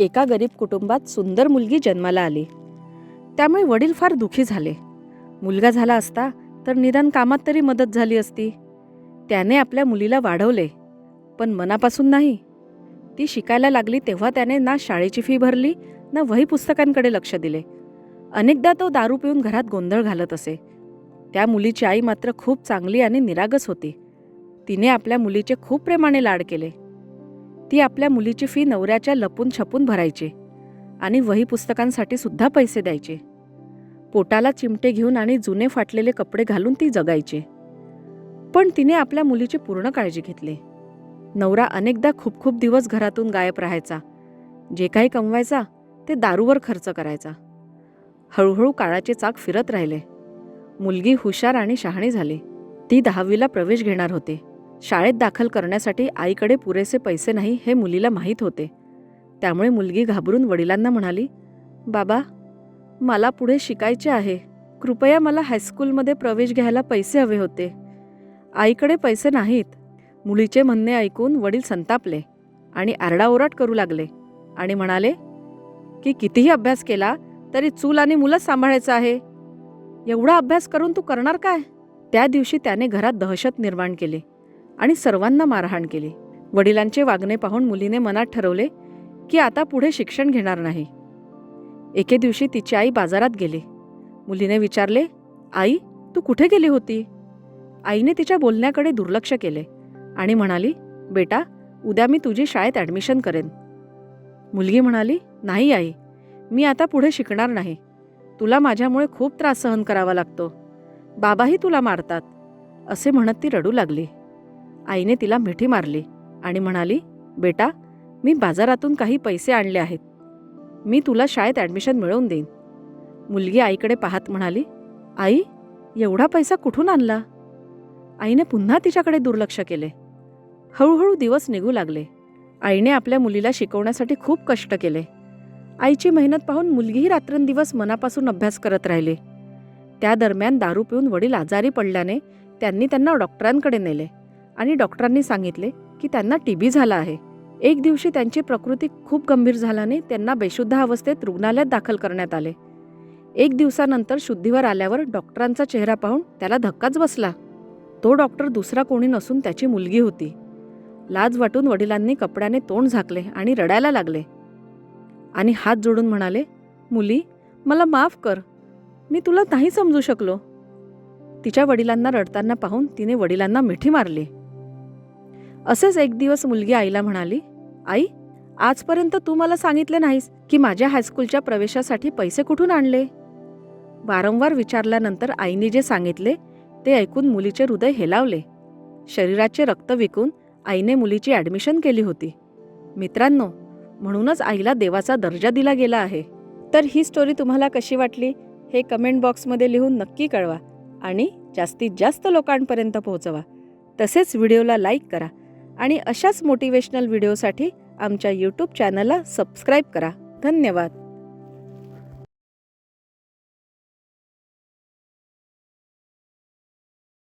एका गरीब कुटुंबात सुंदर मुलगी जन्माला आली. त्यामुळे वडील फार दुखी झाले. मुलगा झाला असता तर निदान कामात तरी मदत झाली असती. त्याने आपल्या मुलीला वाढवले पण मनापासून नाही. ती शिकायला लागली तेव्हा त्याने ना शाळेची फी भरली ना वही पुस्तकांकडे लक्ष दिले. अनेकदा तो दारू पिऊन घरात गोंधळ घालत असे. त्या मुलीची आई मात्र खूप चांगली आणि निरागस होती. तिने आपल्या मुलीचे खूप प्रेमाने लाड केले. ती आपल्या मुलीची फी नवऱ्याच्या लपून छपून भरायची आणि वही पुस्तकांसाठी सुद्धा पैसे द्यायचे. पोटाला चिमटे घेऊन आणि जुने फाटलेले कपडे घालून ती जगायची. पण तिने आपल्या मुलीची पूर्ण काळजी घेतली. नवरा अनेकदा खूप खूप दिवस घरातून गायब राहायचा. जे काही कमवायचा ते दारूवर खर्च करायचा. हळूहळू काळाचे चाक फिरत राहिले. मुलगी हुशार आणि शहाणी झाली. ती दहावीला प्रवेश घेणार होते. शाळेत दाखल करण्यासाठी आईकडे पुरेसे पैसे नाही हे मुलीला माहीत होते. त्यामुळे मुलगी घाबरून वडिलांना म्हणाली बाबा मला पुढे शिकायचे आहे. कृपया मला हायस्कूलमध्ये प्रवेश घ्यायला पैसे हवे होते. आईकडे पैसे नाहीत. मुलीचे म्हणणे ऐकून वडील संतापले आणि आरडाओरड करू लागले आणि म्हणाले की कितीही अभ्यास केला तरी चूल आणि मुलंच सांभाळायचं आहे. एवढा अभ्यास करून तू करणार काय? त्या दिवशी त्याने घरात दहशत निर्माण केली. आणि सर्वांना मारहाण केली. वडिलांचे वागणे पाहून मुलीने मनात ठरवले की आता पुढे शिक्षण घेणार नाही. एके दिवशी तिची आई बाजारात गेली. मुलीने विचारले आई तू कुठे गेली होती? आईने तिच्या बोलण्याकडे दुर्लक्ष केले आणि म्हणाली बेटा उद्या मी तुझी शाळेत ॲडमिशन करेन. मुलगी म्हणाली नाही आई मी आता पुढे शिकणार नाही. तुला माझ्यामुळे खूप त्रास सहन करावा लागतो. बाबाही तुला मारतात. असे म्हणत ती रडू लागली. आईने तिला मिठी मारली आणि म्हणाली बेटा मी बाजारातून काही पैसे आणले आहेत. मी तुला शाळेत ॲडमिशन मिळवून देईन. मुलगी आईकडे पाहत म्हणाली आई एवढा पैसा कुठून आणला? आईने पुन्हा तिच्याकडे दुर्लक्ष केले. हळूहळू दिवस निघू लागले. आईने आपल्या मुलीला शिकवण्यासाठी खूप कष्ट केले. आईची मेहनत पाहून मुलगीही रात्रंदिवस मनापासून अभ्यास करत राहिली. त्या दरम्यान दारू पिऊन वडील आजारी पडल्याने त्यांनी त्यांना डॉक्टरांकडे नेले. आणि डॉक्टरांनी सांगितले की त्यांना टीबी झाला आहे. एक दिवशी त्यांची प्रकृती खूप गंभीर झाल्याने त्यांना बेशुद्ध अवस्थेत रुग्णालयात दाखल करण्यात आले. एक दिवसानंतर शुद्धीवर आल्यावर डॉक्टरांचा चेहरा पाहून त्याला धक्काच बसला. तो डॉक्टर दुसरा कोणी नसून त्याची मुलगी होती. लाज वाटून वडिलांनी कपड्याने तोंड झाकले आणि रडायला लागले. आणि हात जोडून म्हणाले मुली मला माफ कर. मी तुला नाही समजू शकलो. तिच्या वडिलांना रडताना पाहून तिने वडिलांना मिठी मारली. असेच एक दिवस मुलगी आईला म्हणाली आई आजपर्यंत तू मला सांगितले नाहीस की माझ्या हायस्कूलच्या प्रवेशासाठी पैसे कुठून आणले? वारंवार विचारल्यानंतर आईने जे सांगितले ते ऐकून मुलीचे हृदय हेलावले. शरीराचे रक्त विकून आईने मुलीची ॲडमिशन केली होती. मित्रांनो म्हणूनच आईला देवाचा दर्जा दिला गेला आहे. तर ही स्टोरी तुम्हाला कशी वाटली हे कमेंट बॉक्समध्ये लिहून नक्की कळवा आणि जास्तीत जास्त लोकांपर्यंत पोहोचवा. तसेच व्हिडिओला लाईक करा. आणि अशाच मोटिवेशनल व्हिडिओसाठी आमच्या यूट्यूब चॅनलला सबस्क्राईब करा. धन्यवाद.